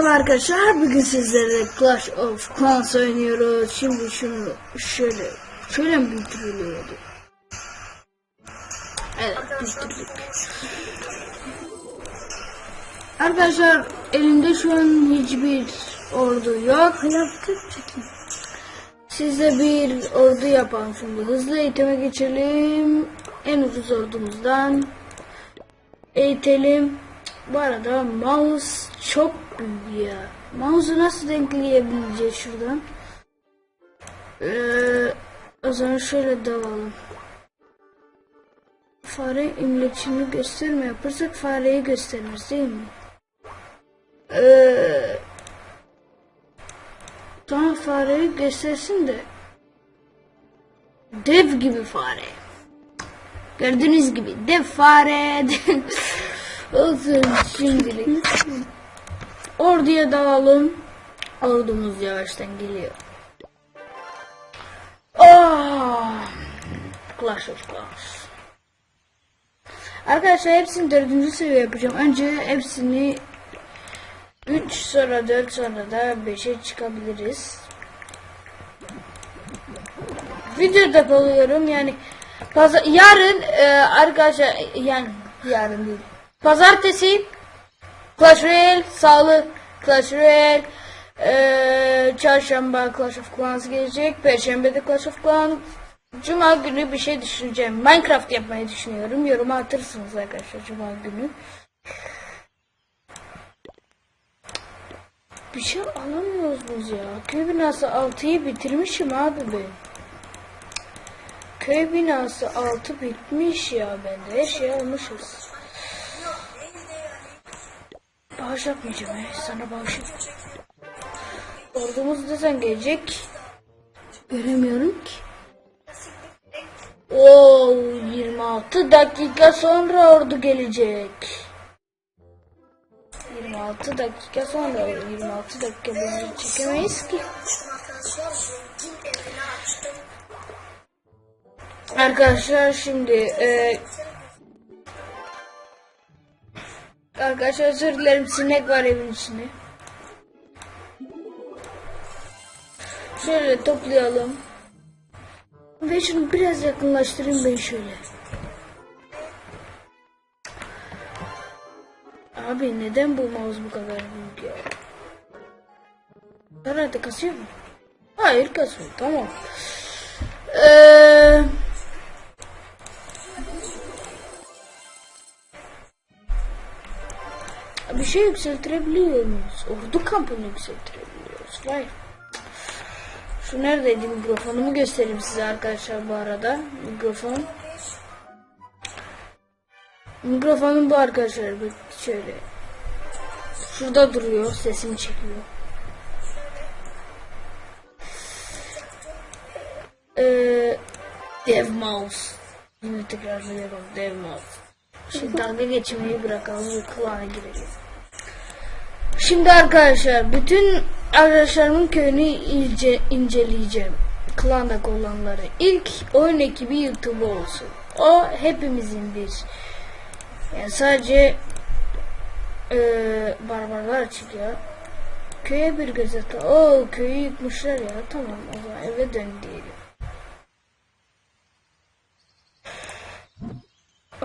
Merhaba arkadaşlar bugün sizlerle Clash of Clans oynuyoruz. Şimdi şunu şöyle şöyle mi büyütülüyordu? Evet büyütüldük. Arkadaşlar elimde şu an hiçbir ordu yok. Size bir ordu yapalım şimdi. Hızlı eğitime geçelim. En ucuz ordumuzdan eğitelim. Bu arada mouse çok ya. Mouse'u nasıl denkleyebileceğiz şuradan? Ee, o zaman şöyle dalalım. Fare iletişimi gösterme yaparsak fareyi göstermez değil mi? Ee, tamam fareyi göstersin de dev gibi fare. Gördüğünüz gibi dev fare. Olsun şimdilik. Orduya dağılın. Ordumuz yavaştan geliyor. Oh! Clash of Clans. Arkadaşlar hepsini dördüncü seviye yapacağım. Önce hepsini 3 sonra 4 sonra da 5'e çıkabiliriz. Videoda kalıyorum yani Pazar, yarın e, arkadaşlar yani yarın değil. Pazartesi Clash Royale, Salı Clash Royale, e, Çarşamba Clash of Clans gelecek, Perşembe de Clash of Clans, Cuma günü bir şey düşüneceğim. Minecraft yapmayı düşünüyorum. Yoruma atırsınız arkadaşlar Cuma günü. Bir şey alamıyoruz biz ya. Köy binası 6'yı bitirmişim abi ben. Köy binası 6 bitmiş ya bende. Her şey almışız. Bağış yapmayacağım ya. Sana bağış yapmayacağım. Ordumuz desen gelecek. Göremiyorum ki. Oo 26 dakika sonra ordu gelecek. 26 dakika sonra 26 dakika boyunca çekemeyiz ki. Arkadaşlar şimdi e, Arkadaşlar özür dilerim sinek var evin içinde. Şöyle toplayalım. Ve şunu biraz yakınlaştırayım ben şöyle. Abi neden bu mouse bu kadar büyük ya? Herhalde kasıyor mu? Hayır kasıyor tamam. Şey yükseltirebiliyor muyuz? Ordu kampını yükseltirebiliyoruz. Vay. Şu neredeydi mikrofonumu göstereyim size arkadaşlar bu arada. Mikrofon. Mikrofonum bu arkadaşlar. Şöyle. Şurada duruyor. Sesimi çekiyor. Ee, dev mouse. Yine tekrar söylüyorum. Dev mouse. Şimdi dalga geçmeyi bırakalım ve klana girelim. Şimdi arkadaşlar bütün arkadaşlarımın köyünü ince, inceleyeceğim. Klandaki olanları. İlk oyun ekibi YouTube olsun. O hepimizin bir. Yani sadece e, barbarlar çıkıyor. Köye bir göz at. Oo köyü yıkmışlar ya. Tamam o zaman eve dön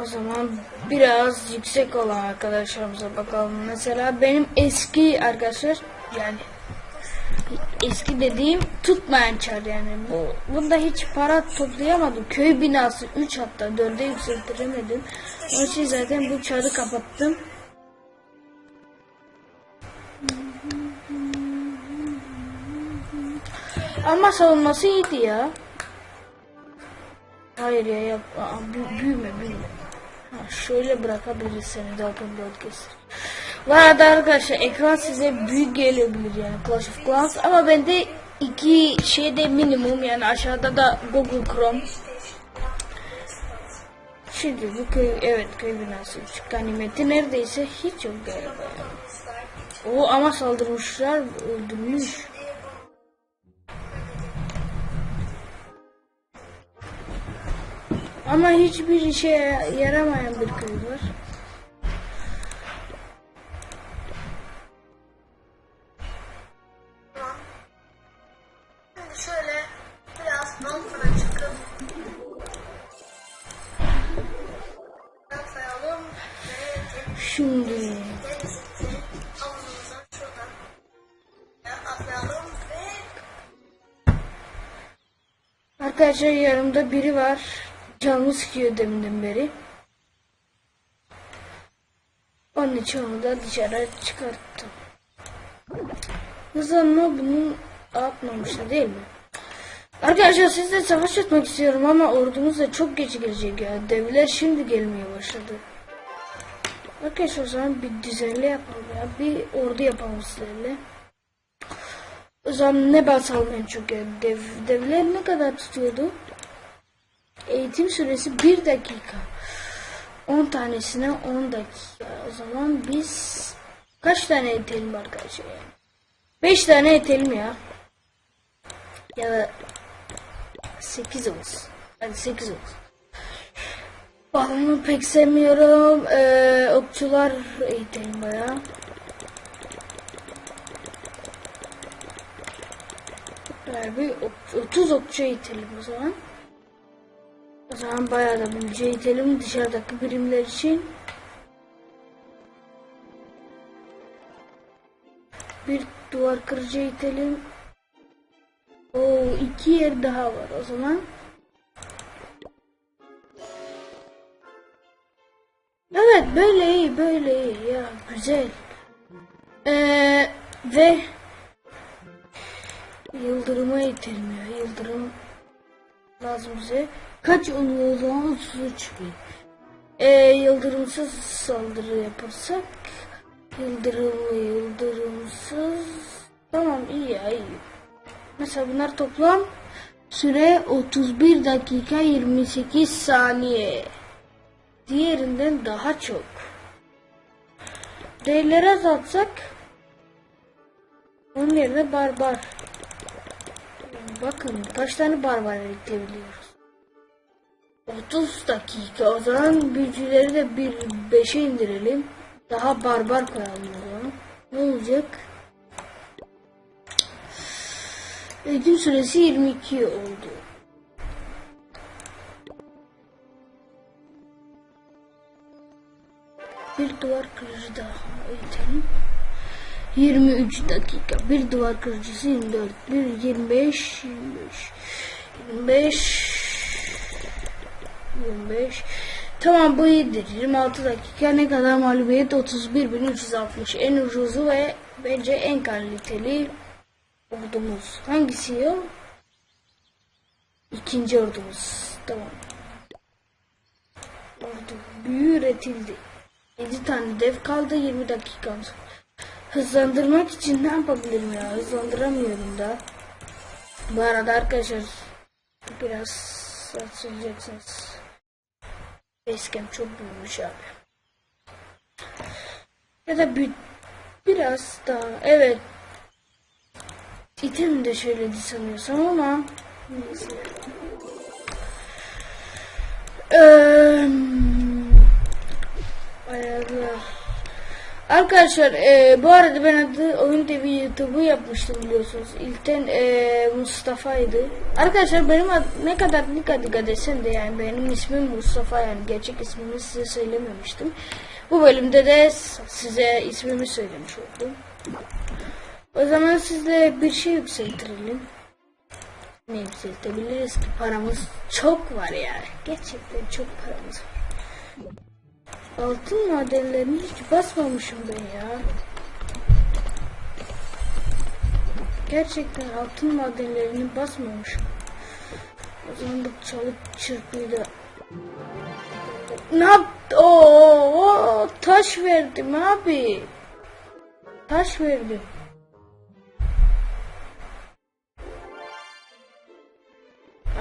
O zaman biraz yüksek olan arkadaşlarımıza bakalım. Mesela benim eski arkadaşlar yani eski dediğim tutmayan çar yani. Bu, bunda hiç para toplayamadım. Köy binası 3 hatta 4'e yükseltiremedim. Onun için zaten bu çarı kapattım. Ama savunması iyiydi ya. Hayır ya yap. Aa, bü- büyüme büyüme. Şöyle de open kesin. Bu arada arkadaşlar ekran size büyük gelebilir yani Clash of Clans ama bende iki şeyde minimum yani aşağıda da Google Chrome. Şimdi bu köy evet köy binası küçük ganimeti neredeyse hiç yok galiba. O ama saldırmışlar öldürmüş. Ama hiçbir işe yaramayan bir kızdır. Şöyle biraz balkona çıkıp sayalım. Şimdi Arkadaşlar yanımda biri var. Canımı sıkıyor deminden beri. Onun için onu da dışarı çıkarttım. Hızlanma bunu atmamıştı değil mi? Arkadaşlar sizle savaş etmek istiyorum ama ordumuz da çok geç gelecek ya. Devler şimdi gelmeye başladı. Arkadaşlar o zaman bir düzenli yapalım ya. Bir ordu yapalım sizlerle. O zaman ne basalım en çok ya? Dev, devler ne kadar tutuyordu? Eğitim süresi 1 dakika. 10 tanesine 10 dakika. O zaman biz kaç tane etelim arkadaşlar yani? 5 tane etelim ya. Ya da 8 olsun. Hadi 8 olsun. Balonu pek sevmiyorum. Ee, okçular eğitelim bayağı. Böyle bir ok- 30 okçu eğitelim o zaman. O zaman bayağı da büyücü eğitelim dışarıdaki birimler için. Bir duvar kırıcı eğitelim. Oo iki yer daha var o zaman. Evet böyle iyi böyle iyi ya güzel. Ee, ve yıldırıma itelim yıldırım lazım bize. Kaç oluyor o zaman 33 bin. Ee, yıldırımsız saldırı yaparsak yıldırımlı yıldırımsız tamam iyi ya iyi. Mesela bunlar toplam süre 31 dakika 28 saniye. Diğerinden daha çok. Değerleri azaltsak onun yerine barbar. Bakın kaç tane barbar ekleyebiliyoruz. 30 dakika o zaman büyücüleri de bir 5'e indirelim. Daha barbar koyalım o zaman. Ne olacak? Eğitim süresi 22 oldu. Bir duvar kırıcı daha eğitelim. 23 dakika. Bir duvar kırıcısı 24. Bir 25 25 25 25 Tamam bu iyidir. 26 dakika ne kadar mağlubiyet 31.360 en ucuzu ve bence en kaliteli ordumuz. Hangisi o? İkinci ordumuz. Tamam. Ordu büyü üretildi. 7 tane dev kaldı 20 dakikamız. Hızlandırmak için ne yapabilirim ya? Hızlandıramıyorum da. Bu arada arkadaşlar biraz sarsılacaksınız. Facecam çok büyümüş abi. Ya da bir, biraz daha evet. İtem de şöyleydi sanıyorsam ama neyse. Eee Arkadaşlar e, bu arada ben adı Oyun TV YouTube'u yapmıştım biliyorsunuz. İlkten e, Mustafa'ydı. Arkadaşlar benim ad, ne kadar dikkat dikkat etsen de yani benim ismim Mustafa yani gerçek ismimi size söylememiştim. Bu bölümde de size ismimi söylemiş oldum. O zaman sizle bir şey yükseltirelim. Ne yükseltebiliriz ki paramız çok var yani. Gerçekten çok paramız var. Altın madenlerini hiç basmamışım ben ya. Gerçekten altın madenlerini basmamışım. O zaman bu çalıp çırpıyı da... Ne yaptı? Oo, taş verdim abi. Taş verdim.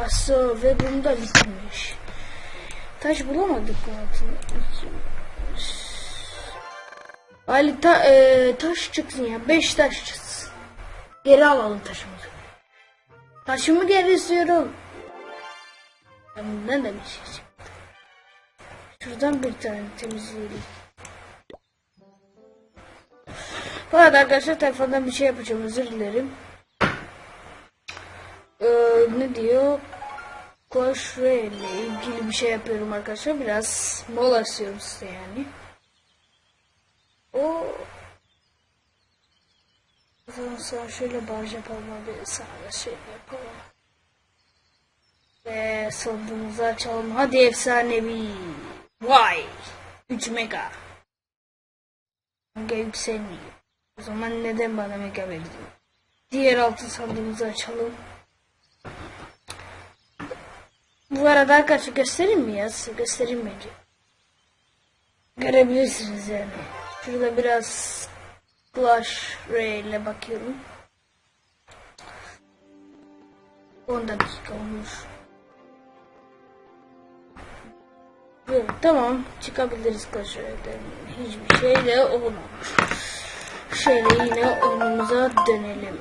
Aso ve bunda bitmiş. Taş bulamadık mı altında? Ali ta, e, taş çıksın ya. Beş taş çıksın. Geri alalım taşımızı. Taşımı geri istiyorum. Şey çıktı. Şuradan bir tane temizleyelim. Bu arada arkadaşlar telefondan bir şey yapacağım özür dilerim. Ee, ne diyor? Koşre ile ilgili bir şey yapıyorum arkadaşlar. Biraz mola istiyorum size yani. O zaman sana şöyle baraj yapalım abi. Sana da şey yapalım. Ve sandığımızı açalım. Hadi efsanevi. Vay. 3 mega. Mega yükselmiyor. O zaman neden bana mega verdin? Diğer altın sandığımızı açalım. Bu arada arkadaşlar göstereyim mi ya? Size göstereyim bence. Görebilirsiniz yani. Şurada biraz Flash Ray ile bakıyorum. 10 dakika olmuş. Evet, tamam çıkabiliriz Clash Royale'den. Hiçbir şey de olmamış. Şöyle yine oyunumuza dönelim.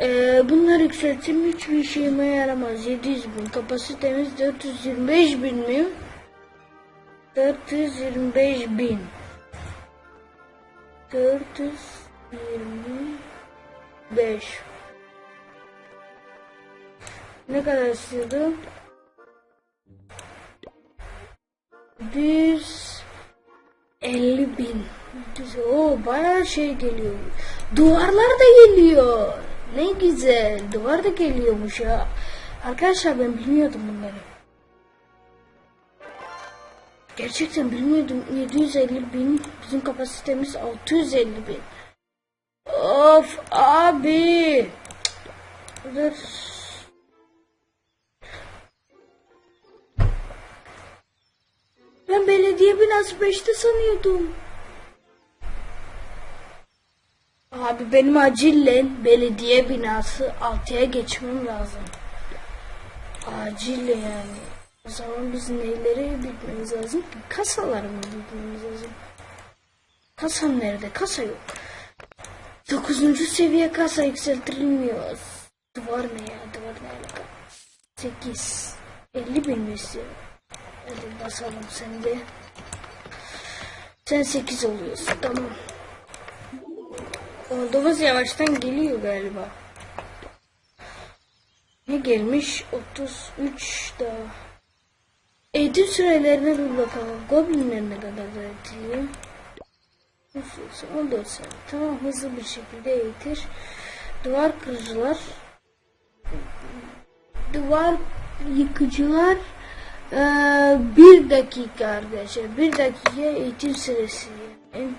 Ee, bunlar yükseltim hiçbir işime yaramaz. 700 bin. Kapasitemiz 425 bin mi? 425 bin. 425. Ne kadar istiyordu? 150 bin. O bayağı şey geliyor. Duvarlar da geliyor. Ne güzel. Duvar da geliyormuş ya. Arkadaşlar ben bilmiyordum bunları. Gerçekten bilmiyordum. 750 bin. Bizim kapasitemiz 650 bin. Of abi. Ben belediye binası 5'te sanıyordum. Abi benim acilen belediye binası 6'ya geçmem lazım. Acil yani. O zaman biz neleri bilmemiz lazım? Kasaları mı bilmemiz lazım? Kasa nerede? Kasa yok. 9. seviye kasa yükseltilmiyor. Duvar ne ya? Duvar ne alaka? 8. 50 bin mi istiyor? Hadi basalım sen de. Sen 8 oluyorsun. Tamam. Ordumuz yavaştan geliyor galiba. Ne gelmiş? 33 daha. Eğitim sürelerine bir bakalım. Goblinler ne kadar da eğitiliyor? Nüfusu 14 saat. Tamam hızlı bir şekilde eğitir. Duvar kırıcılar. Duvar yıkıcılar. Ee, bir dakika arkadaşlar. Bir dakika eğitim süresi. En,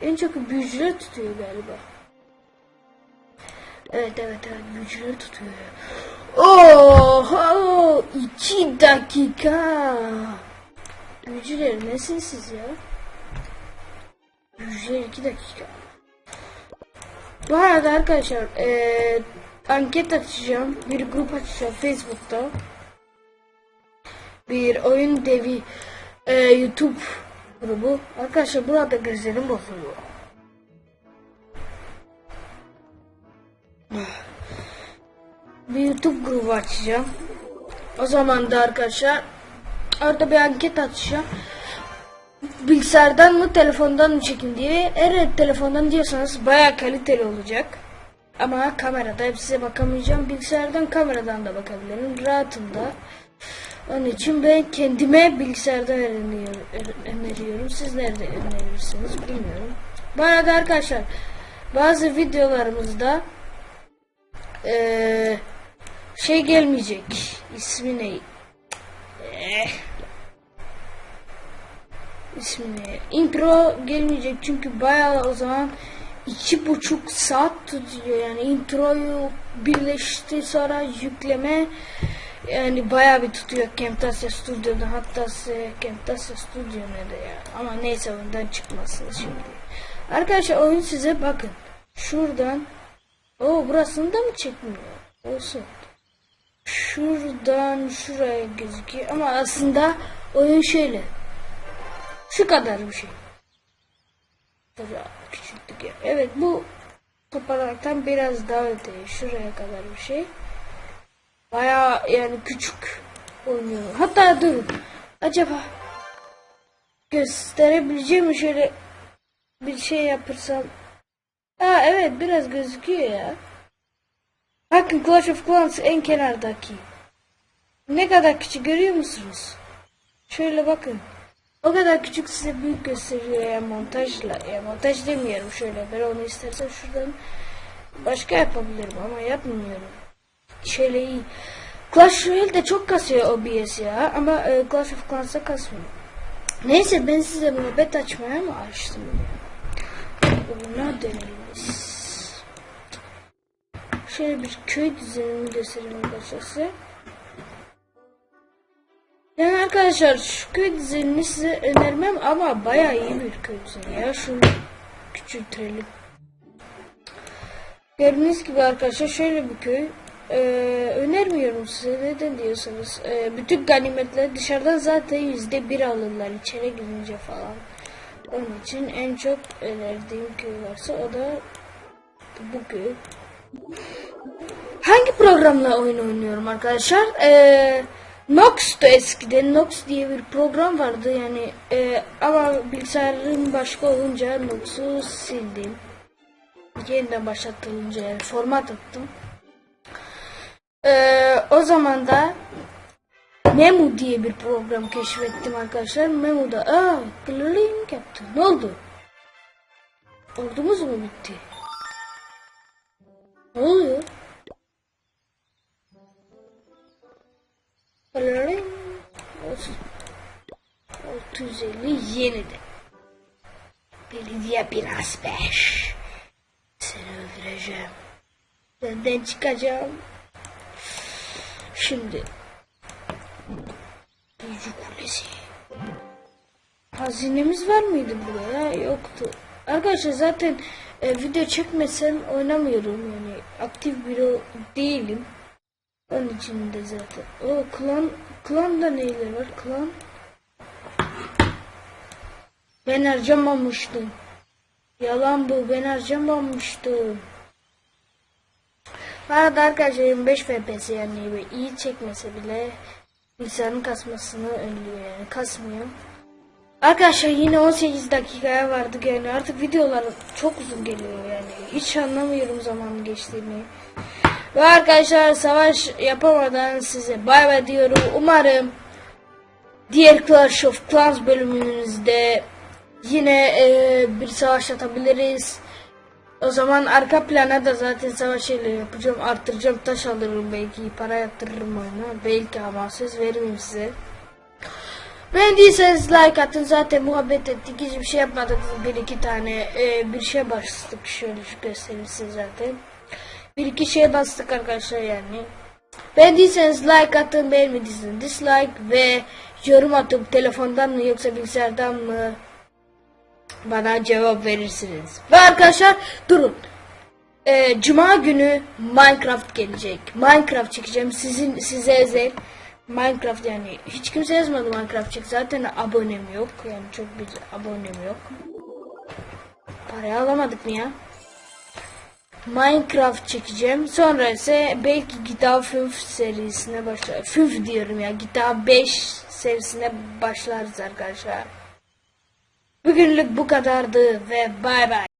en çok büyücüler tutuyor galiba. Evet evet evet büyücüleri tutuyor. Oho iki dakika. Büyücüler nesiniz siz ya? Büyücüler iki dakika. Bu arada arkadaşlar eee anket açacağım. Bir grup açacağım Facebook'ta. Bir oyun devi eee, YouTube grubu. Arkadaşlar burada gözlerim bozuluyor. Bir YouTube grubu açacağım. O zaman da arkadaşlar orada bir anket açacağım. Bilgisayardan mı telefondan mı çekin diye. Eğer telefondan diyorsanız bayağı kaliteli olacak. Ama kamerada hep size bakamayacağım. Bilgisayardan kameradan da bakabilirim. Rahatım da. Onun için ben kendime bilgisayardan öneriyorum. öneriyorum. Siz nerede önerirsiniz bilmiyorum. Bu arada arkadaşlar bazı videolarımızda eee şey gelmeyecek. İsmi ne? Eh. İsmi ne? Intro gelmeyecek çünkü bayağı o zaman iki buçuk saat tutuyor yani introyu birleşti sonra yükleme yani bayağı bir tutuyor Camtasia Studio'da hatta Camtasia Studio nerede ya ama neyse ondan çıkmasın şimdi arkadaşlar oyun size bakın şuradan o burasında mı çekmiyor olsun şuradan şuraya gözüküyor ama aslında oyun şöyle şu kadar bir şey küçüklük ya. Evet bu toparlanaktan biraz daha öteye şuraya kadar bir şey. Baya yani küçük oynuyor. Hatta durun. Acaba gösterebileceğim mi şöyle bir şey yapırsam. Ha evet biraz gözüküyor ya. Bakın Clash of Clans en kenardaki. Ne kadar küçük görüyor musunuz? Şöyle bakın. O kadar küçük size büyük gösteriyor ya montajla. Ya montaj demiyorum şöyle. Ben onu istersen şuradan başka yapabilirim ama yapmıyorum. Şöyle iyi. Clash Royale'de çok kasıyor OBS ya ama e, Clash of Clans'ta kasmıyor. Neyse ben size muhabbet açmaya mı açtım? Buna dönelim. Şöyle bir köy düzenini göstereyim arkadaşlar size. Yani arkadaşlar şu köy düzenini size önermem ama bayağı iyi bir köy düzeni ya. Şunu küçültürelim. Gördüğünüz gibi arkadaşlar şöyle bir köy. Ee, önermiyorum size neden diyorsanız. Ee, bütün ganimetler dışarıdan zaten yüzde bir alırlar içeri girince falan. Onun için en çok önerdiğim köy varsa o da bu köy. Hangi programla oyun oynuyorum arkadaşlar? Ee, Nox'tu eskiden. Nox diye bir program vardı yani e, ama bilgisayarım başka olunca Nox'u sildim. Yeniden başlatılınca yani format attım. Ee, o zaman da Memo diye bir program keşfettim arkadaşlar. Memo'da aa glink yaptı. Ne oldu? Ordumuz mu bitti? Ne oluyor? Glink. 650 yeniden. Belediye biraz beş. Seni öldüreceğim. Senden çıkacağım. Şimdi. Büyücü Kulesi. Hazinemiz var mıydı burada? Yoktu. Arkadaşlar zaten e, video çekmesem oynamıyorum yani. Aktif biri değilim. Onun için de zaten. O klan, klanda neyler var? Klan. Ben harcamamıştım. Yalan bu. Ben harcamamıştım. Bu arada arkadaşlar 25 FPS yani iyi çekmese bile bilgisayarın kasmasını önlüyor yani kasmıyor. Arkadaşlar yine 18 dakikaya vardık yani artık videolar çok uzun geliyor yani hiç anlamıyorum zamanın geçtiğini. Ve arkadaşlar savaş yapamadan size bay bay diyorum. Umarım diğer Clash of Clans bölümümüzde yine e, bir savaş atabiliriz. O zaman arka plana da zaten savaş şeyleri yapacağım. Arttıracağım taş alırım belki. Para yatırırım oyuna. Belki ama söz vermeyeyim size. Beğendiyseniz like atın. Zaten muhabbet ettik. Hiçbir şey yapmadık. Bir iki tane e, bir şey bastık. Şöyle şu göstereyim size zaten. Bir iki şey bastık arkadaşlar yani. Beğendiyseniz like atın. Beğenmediyseniz dislike ve yorum atıp telefondan mı yoksa bilgisayardan mı bana cevap verirsiniz. Ve arkadaşlar durun. Ee, Cuma günü Minecraft gelecek. Minecraft çekeceğim. Sizin size özel. Minecraft yani hiç kimse yazmadı Minecraft çek. Zaten abonem yok. Yani çok bir abonem yok. Parayı alamadık mı ya? Minecraft çekeceğim. Sonra ise belki GTA 5 serisine başlar. 5 diyorum ya. GTA 5 serisine başlarız arkadaşlar. Bugünlük bu kadardı ve bay bay.